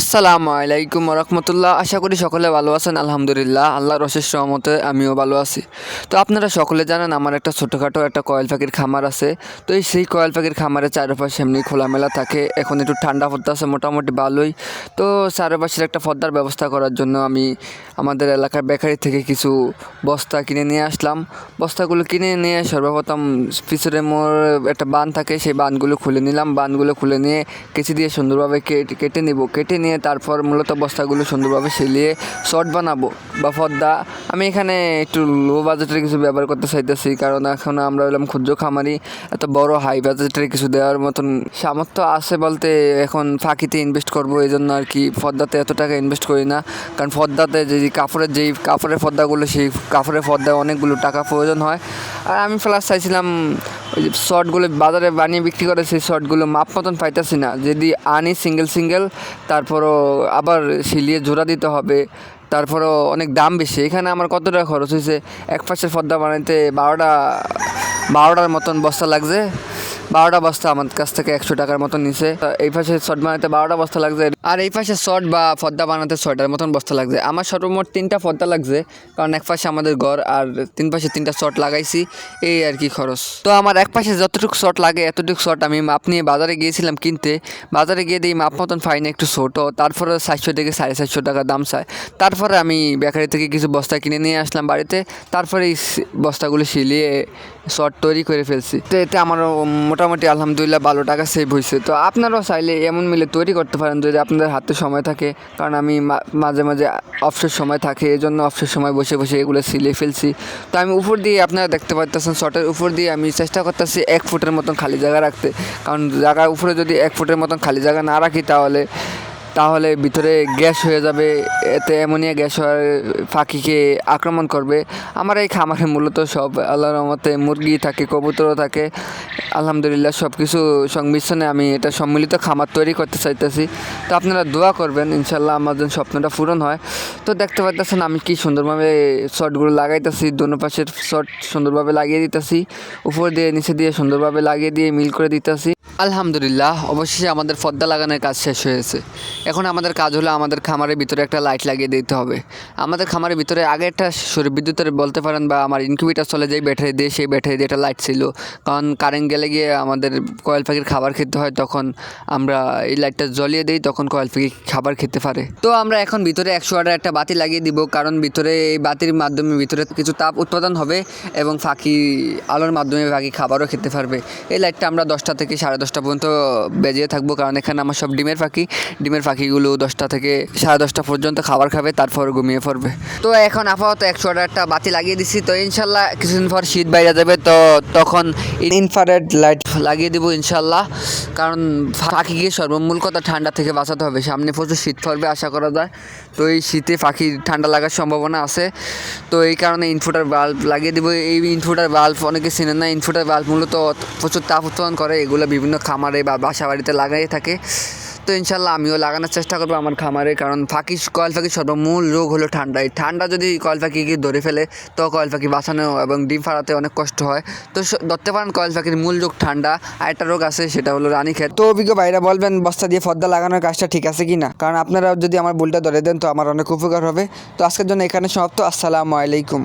আসসালামু আলাইকুম রহমতুল্লাহ আশা করি সকলে ভালো আছেন, আলহামদুলিল্লাহ। আল্লাহর অশেষ রহমতে আমিও ভালো আছি। তো আপনারা সকলে জানেন আমার একটা ছোটোখাটো একটা কয়েল পাখির খামার আছে। তো এই সেই কয়েল পাখির খামারের চারপাশে এমনি খোলামেলা থাকে। এখন একটু ঠান্ডা পড়তেছে, মোটামুটি ভালোই। তো চারপাশের একটা পর্দার ব্যবস্থা করার জন্য আমি আমাদের এলাকার বেকারি থেকে কিছু বস্তা কিনে নিয়ে আসলাম। বস্তাগুলো কিনে নিয়ে সর্বপ্রথম পিছনে মোর একটা বান থাকে, সেই বানগুলো খুলে নিলাম। বানগুলো খুলে নিয়ে কেচি দিয়ে সুন্দরভাবে কেটে কেটে নিব। কেটে নিয়ে তারপর মূলত বস্তাগুলো সুন্দরভাবে সেলিয়ে শর্ট বানাবো বা পর্দা আমি এখানে একটু লো বাজেটের কিছু ব্যবহার করতে চাইতেছি, কারণ এখন আমরা হলাম ক্ষুদ্র খামারি, এত বড় হাই বাজেটের কিছু দেওয়ার মতন সামর্থ্য আছে বলতে এখন ফাঁকিতে ইনভেস্ট করব এই জন্য আর কি পর্দাতে এত টাকা ইনভেস্ট করি না। কারণ পর্দাতে যে কাপড়ের যেই কাপড়ের পর্দাগুলো সেই কাপড়ের পর্দায় অনেকগুলো টাকা প্রয়োজন হয়। আর আমি প্লাস চাইছিলাম ওই যে শর্টগুলো বাজারে বানিয়ে বিক্রি করে, সেই শর্টগুলো মাপ মতন পাইতেছি না। যদি আনি সিঙ্গেল সিঙ্গেল তারপরও আবার সিলিয়ে জোড়া দিতে হবে, তারপরও অনেক দাম বেশি। এখানে আমার কতটা খরচ হয়েছে? এক পাশের পর্দা বানাইতে বারোটা বারোটার মতন বস্তা লাগছে। বারোটা বস্তা আমার কাছ থেকে একশো টাকার মতন নিছে। এই পাশে শর্ট বানাতে বারোটা বস্তা লাগছে। আর এই পাশে শর্ট বা পর্দা বানাতে ছয়টার মতন বস্তা লাগছে। আমার সর্বমোট তিনটা পর্দা লাগছে, কারণ এক পাশে আমাদের ঘর আর তিন পাশে তিনটা শর্ট লাগাইছি। এই আর কি খরচ। তো আমার এক পাশে যতটুকু শর্ট লাগে, এতটুকু শর্ট আমি মাপ নিয়ে বাজারে গিয়েছিলাম কিনতে। বাজারে গিয়ে দিই মাপ মতন ফাইনে একটু ছোটো। তারপরে সাতশো থেকে সাড়ে সাতশো টাকা দাম চায়। তারপরে আমি বেকারি থেকে কিছু বস্তা কিনে নিয়ে আসলাম বাড়িতে। তারপরে এই বস্তাগুলো সিলিয়ে শর্ট তৈরি করে ফেলছি। তো এতে আমারও মোটামুটি আলহামদুলিল্লাহ ভালো টাকা সেভ হয়েছে তো আপনারাও চাইলে এমন মিলে তৈরি করতে পারেন যদি আপনাদের হাতে সময় থাকে। কারণ আমি মাঝে মাঝে অফসের সময় থাকে এই জন্য অফসের সময় বসে বসে এগুলো সিলে ফেলছি। তো আমি উপর দিয়ে আপনারা দেখতে পাচ্ছেন শর্টের উপর দিয়ে আমি চেষ্টা করতেছি এক ফুটের মতন খালি জায়গা রাখতে। কারণ জায়গার উপরে যদি এক ফুটের মতন খালি জায়গা না রাখি তাহলে তাহলে ভিতরে গ্যাস হয়ে যাবে, এতে অ্যামোনিয়া গ্যাস হওয়ার পাখিকে আক্রমণ করবে। আমার এই খামারে মূলত সব আল্লাহর রহমতে মুরগি থাকে, কবুতরও থাকে। আলহামদুলিল্লাহ সব কিছু সংমিশ্রণে আমি এটা সম্মিলিত খামার তৈরি করতে চাইতেছি। তো আপনারা দোয়া করবেন ইনশাল্লাহ আমার যেন স্বপ্নটা পূরণ হয়। তো দেখতে পাচ্ছেন আমি কি সুন্দরভাবে শর্টগুলো লাগাইতেছি, দোনো পাশের শর্ট সুন্দরভাবে লাগিয়ে দিতেছি, উপর দিয়ে নিচে দিয়ে সুন্দরভাবে লাগিয়ে দিয়ে মিল করে দিতেছি। আলহামদুলিল্লাহ, অবশেষে আমাদের পর্দা লাগানোর কাজ শেষ হয়েছে। এখন আমাদের কাজ হলো আমাদের খামারের ভিতরে একটা লাইট লাগিয়ে দিতে হবে। আমাদের খামারের ভিতরে আগে একটা বিদ্যুতের বলতে পারেন বা আমার ইনকিউবেটার চলে যেই ব্যাটারি দিয়ে সেই ব্যাটারি দিয়ে একটা লাইট ছিল। কারণ কারেন্ট গেলে গিয়ে আমাদের কয়েল পাখির খাবার খেতে হয়, তখন আমরা এই লাইটটা জ্বলিয়ে দিই, তখন কয়েল পাখি খাবার খেতে পারে। তো আমরা এখন ভিতরে একশো ওয়াটের একটা বাতি লাগিয়ে দিব, কারণ ভিতরে এই বাতির মাধ্যমে ভিতরে কিছু তাপ উৎপাদন হবে এবং ফাঁকি আলোর মাধ্যমে পাখি খাবারও খেতে পারবে। এই লাইটটা আমরা দশটা থেকে সাড়ে দশটা পর্যন্ত বেজিয়ে থাকব, কারণ এখানে আমার সব ডিমের পাখি ডিমের পাখিগুলো দশটা থেকে সাড়ে দশটা পর্যন্ত খাবার খাবে, তারপর ঘুমিয়ে পড়বে। তো এখন আপাতত একশো একটা বাতি লাগিয়ে দিচ্ছি তো ইনশাল্লাহ কিছুদিন পর শীত বাইরে যাবে, তো তখন ইনফ্রারেড লাইট লাগিয়ে দেবো ইনশাল্লাহ। কারণ পাখিকে সর্বমূল কথা ঠান্ডা থেকে বাঁচাতে হবে, সামনে প্রচুর শীত পড়বে আশা করা যায়। তো এই শীতে পাখি ঠান্ডা লাগার সম্ভাবনা আছে। তো এই কারণে ইনফুটার বাল্ব লাগিয়ে দেবো, এই ইনফুটার বাল্ব অনেকে চেনেন না ইনফুটার বাল্ব মূলত প্রচুর তাপ উৎপাদন করে, এগুলো বিভিন্ন খামারে বা বাসা বাড়িতে লাগাই থাকে। তো ইনশাল্লাহ আমিও লাগানোর চেষ্টা করব আমার খামারে, কারণ পাখি কয়েল পাখির সর্বমূল রোগ হলো ঠান্ডা। এই ঠান্ডা যদি কয়েল পাখিকে ধরে ফেলে, তো কয়েল পাখি বাঁচানো এবং ডিম ফাড়াতে অনেক কষ্ট হয়। তো ধরতে পারেন কয়েল পাখির মূল রোগ ঠান্ডা। আর একটা রোগ আছে, সেটা হলো রানীক্ষেত তো অভিজ্ঞ ভাইরা বলবেন, বস্তা দিয়ে পর্দা লাগানোর কাজটা ঠিক আছে কি না কারণ আপনারা যদি আমার ভুলটা ধরে দেন, তো আমার অনেক উপকার হবে। তো আজকের জন্য এখানে সমাপ্ত। আসসালামু আলাইকুম।